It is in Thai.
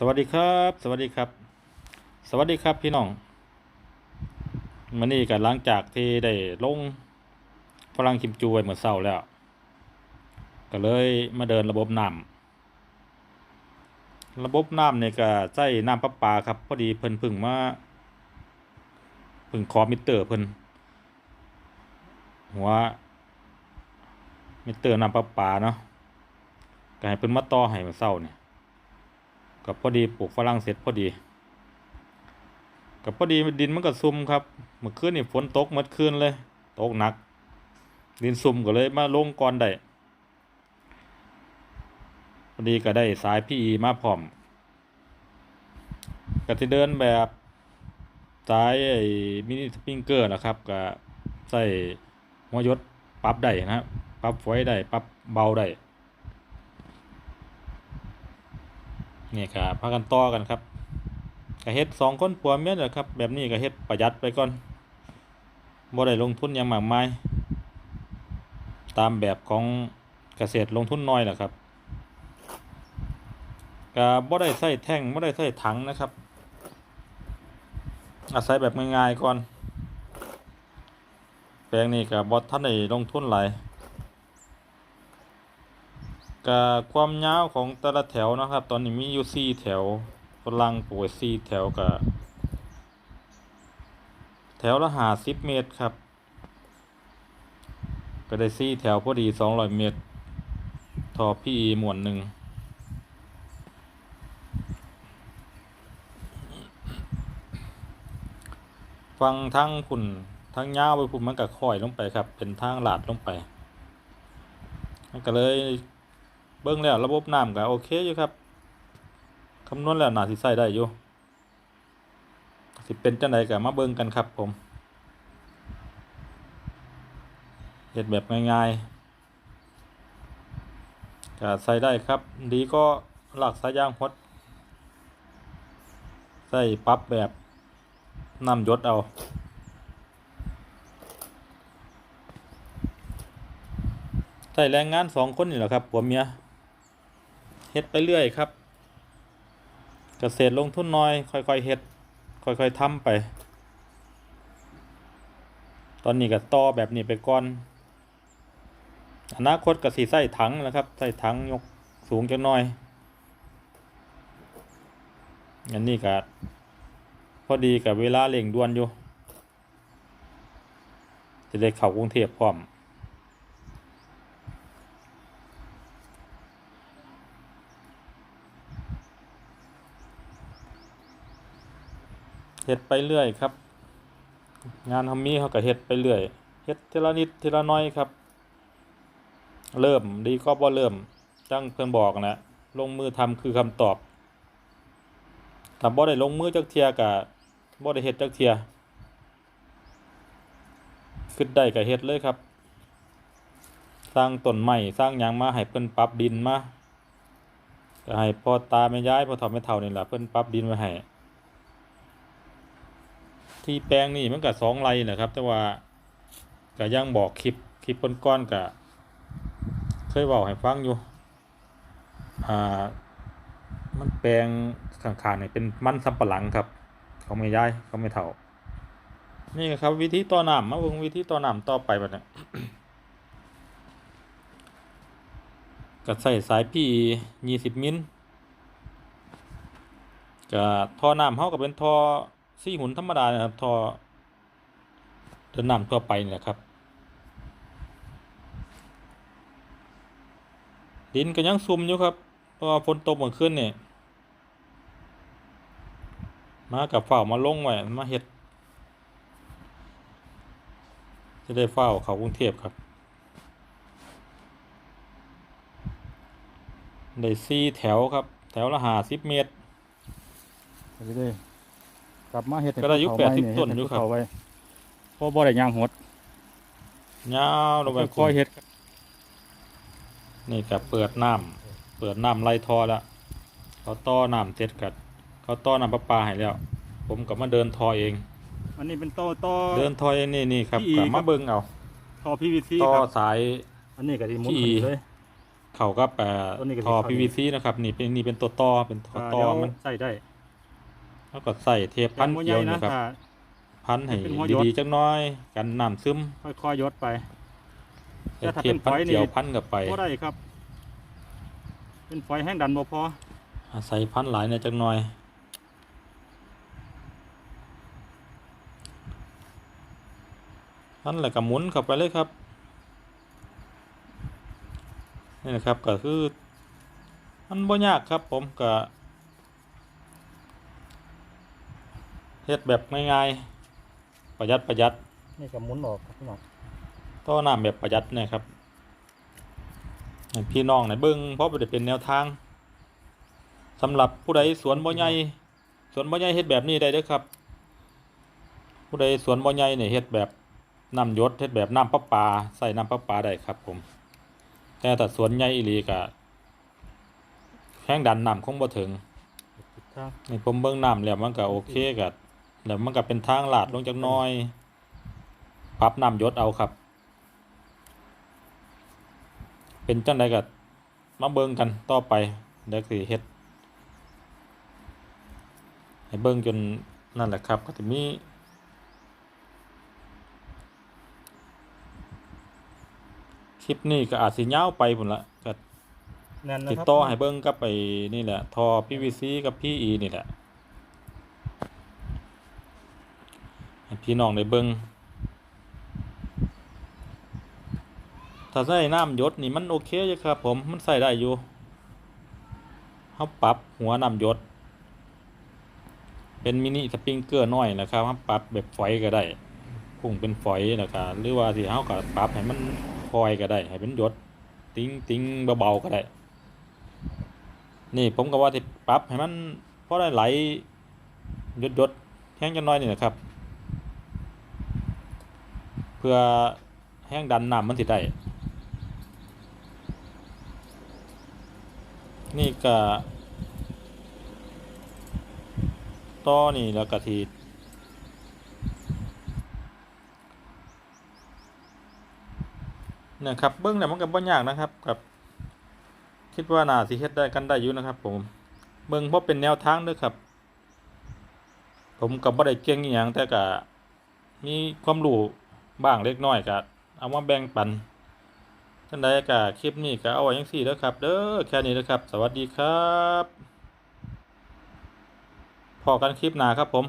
สวัสดีครับ สวัสดีครับ สวัสดีครับพี่น้องมันนี่กันหลังจากที่ได้ลงฝรั่งคิมจูไว้เมื่อเช้าแล้ว ก็เลยมาเดินระบบน้ำระบบน้ำเนี่ยก็ใช้น้ำประปาครับ พอดีเพิ่นเพึ่งมาเพึ่งขอมิเตอร์เพิ่นหัวมิเตอร์น้ำประปาเนาะก็ให้เพิ่นมาต่อให้เมื่อเช้าเนี่ย กับพอดีปลูกฝรั่งเสร็จพอดี กับพอดีดินมันก็ซุ่มครับเมื่อคืนนี่ฝนตกเมื่อคืนเลย ตกหนัก ดินซุ่มก็เลยมาลงก่อนได้พอดีก็ได้สายพี่อีมาพร้อมก็จะเดินแบบสายไอ้มินิสปริงเกอร์นะครับก็ใส่หัวยศปรับได้นะครับปรับไฟได้ปรับเบาได้ นี่ครับพากันต่อกันครับก็เฮ็ดสองคนผัวเมียแหละครับ แบบนี้ก็เฮ็ดประหยัดไปก่อนบ่ได้ลงทุนยังมากมายตามแบบของเกษตรลงทุนน้อยแหละครับก็บ่ได้ใส่แท่งบ่ได้ใส่ถังนะครับ อาศัยแบบง่ายๆก่อน แปลงนี้ก็บ่ทันได้ลงทุนหลาย ก็ความยาวของแต่ละแถวนะครับ ตอนนี้มีอยู่สี่แถวฝรั่งปลูกสี่แถวกับแถวละหาสิบเมตรครับ ก็ได้สี่แถวพอดีสองร้อยเมตร ทอพี่หมวนหนึ่ง ฟังทั้งคุณทั้งยาวไปพุ่นมันก็ค่อยลงไปครับ เป็นทางหลาดลงไป มันก็เลย เบิ่งแล้วระบบน้ำก็โอเคอยู่ครับคำนวณแล้วน่าสิใช้ได้อยู่สิเป็นจังไดก็มาเบิ่งกันครับผมเฮ็ดแบบง่ายๆก็ใส่ได้ครับ ดีก็หลักสายยางฮดใส่ปรับแบบน้ำยดเอาใส่แรงงานสองคนนี่แหละครับผัวเมีย เฮ็ดไปเรื่อยครับ เกษตรลงทุนน้อย ค่อยๆเฮ็ด ค่อยๆทำไป ตอนนี้ก็ต่อแบบนี้ไปก่อน อนาคตก็สิใส่ถังนะครับใส่ถังยกสูงจังน้อย อันนี้ก็พอดีกับเวลาเร่งด่วนอยู่ จะได้เข้ากรุงเทพพร้อม เฮ็ดไปเรื่อยครับ งานทำมีเขาก็เฮ็ดไปเรื่อยเฮ็ดทีละนิดทีละน้อยครับ เริ่มดีก็บ่เริ่มจังเพิ่นบอกนะลงมือทำคือคำตอบถ้าบ่ได้ลงมือจักเทียก็บ่ได้เฮ็ดจักเทียคิดได้ก็เฮ็ดเลยครับ สร้างต้นไม้สร้างหยังมาให้เพิ่นปรับดินมาก็ให้พ่อตาแม่ยายพ่อเฒ่าแม่เฒ่านี่ล่ะเพิ่นปรับดินไว้ให้ ที่แปลงนี่มันก็สองไรนะครับ แต่ว่าก็ยังบอกคลิปคลิปก้อนๆก็เคยบอกให้ฟังอยู่อ่ามันแปลงข้างๆนี่เป็นมันสำปะหลังครับเขาไม่ย้ายเขาไม่เท่า นี่ครับ วิธีต่อน้ำมาเบิ่งวิธีต่อน้ำต่อไปแบัดนี้ก็ใส่สายพี่ยี่สิบมิลก็ท่อน้ำเขาก็เป็นท่อ ซี่หุ่นธรรมดานะครับทอเดินน้ำทั่วไปนี่แหละครับ ดินก็ยังซุ่มอยู่ครับเพราะว่าฝนตกเมื่อคืนเนี่ยมากับเฝ้ามาลงไว้มาเฮ็ด จะได้เฝ้าเขากรุงเทพครับ ได้ซีแถวครับ แถวละห้าสิบเมตรไปเรื่อย ลับมาเฮ็ดให้ก็ได้อยู่ภูเขา80ไว้ต้นอยู่เฮ็ดให้ครับภูเขาไว้เพราะบ่ได้ย่างหดยาวลงไปค่อยๆเฮ็ดนี่กับเปิดน้ำเปิดน้ำไล่ท่อแล้วเขาต้อน้ำเสร็จกัดเขาต้อน้ำประปาให้แล้ว ผมกับมาเดินทอเองอันนี้เป็นต่อต่อเดินทอเองนี่นี่ครับพี่อีกับครัมาบเบิ่งเอาต่อ PVC ต่อครับสายอันนี้ก็สิหมุนพี่อีขึ้นเลยตเข้ากับเอ่อตัวนี้ก็สิท่อเข้าดี PVC นะครับ นี่เป็นนี่เป็นตัวต่อเป็นท่ออ่าต่อเดี๋ยวมันใส่ได้ แล้วก็ใส่เทปพันแต่บ่เกลียวใหญ่นะครับถ้าพันให้เป็นหัวหยดดีๆจักหน้อย กันน้ำซึม ค่อยๆยดไปแต่ถ้าเทเป็ปนพันฝอยนี่เกลียวพันกับไปก็ได้ครับ เป็นฝอยแห้งดันบ่พออาศัยพันหลายในอยจักหน่อยพันแล้วก็หมุนเข้าไปเลยครับนี่นะครับก็คือ มันบ่ยากครับผมก็ เฮ็ดแบบง่ายๆประหยัดประหยัดนี่ก็หมุนออกครับพี่น้องต่อน้ำแบบประหยัดนะครับให้พี่น้องในเบิ้งเพราะจะเป็นแนวทางสำหรับผู้ใดสวนบ่ใหญ่สวนบ่ใหญ่เฮ็ดแบบนี้ได้เด้อครับ ผู้ใดสวนบ่ใหญ่เนี่ยเฮ็ดแบบน้ำหยศเฮ็ดแบบน้ำประปาใส่น้ำประปาได้ครับ ผม แต่ถ้าสวนใหญ่อีหลีก็แห้งดันน้ำคงบ่ถึงติดทางนี่ผมเบิ่งน้ำแล้วมันก็โอเคก็ แล้วมันก็เป็นทางลาดลงจักหน้อยปรับน้ำหยศเอาครับ เป็นจังไดก็มาเบิ่งกันต่อไปเดี๋ยวสิเฮ็ดให้เบิ่งจนนั่นแหละครับก็จะมีคลิปนี้ก็อาจสิยาวไปพุ่นละก็แน่นนะติดครับ ต่อให้เบิ่งกับไปนี่แหละทอ PVC กับ PE นี่แหละให้ พี่น้องได้เบิ่งถ้าใส่น้ำยศนี่มันโอเคอยู่ครับ ผมมันใส่ได้อยู่เฮาปรับหัวน้ำยศเป็นมินิสปริงเกอร์น้อยนะครับเฮาปรับแบบฝอยก็ได้พุ่งเป็นฝอยนะครับหรือว่าสิเฮาก็ปรับให้มันคอยก็ได้ ให้เป็นยดติ้งติ้งเบาๆก็ได้ นี่ผมก็ว่าที่ปรับให้มันพอได้ไหลยดยดแห้งจังน้อยนี่นะครับ เพื่อแห้งดันน้ำมันสิได้นี่ก็ต่อนี่แล้วก็ทีนะครับเบิ้งเนี่ยมันก็บ่ยากนะครับกับคิดว่าน่าสิเฮ็ดได้กันได้อยู่นะครับ ผมเบิ่งเพราะเป็นแนวทางด้อครับ ผมก็บ่ได้เก่งอีหยังแต่ก็มีความรู้ บ้างเล็กน้อยก็เอามาแบ่งปันท่านใดก็คลิปนี้ก็เอาไว้ยังสี่แล้วครับ เด้อแค่นี้นะครับ สวัสดีครับพอกันคลิปหน้าครับผม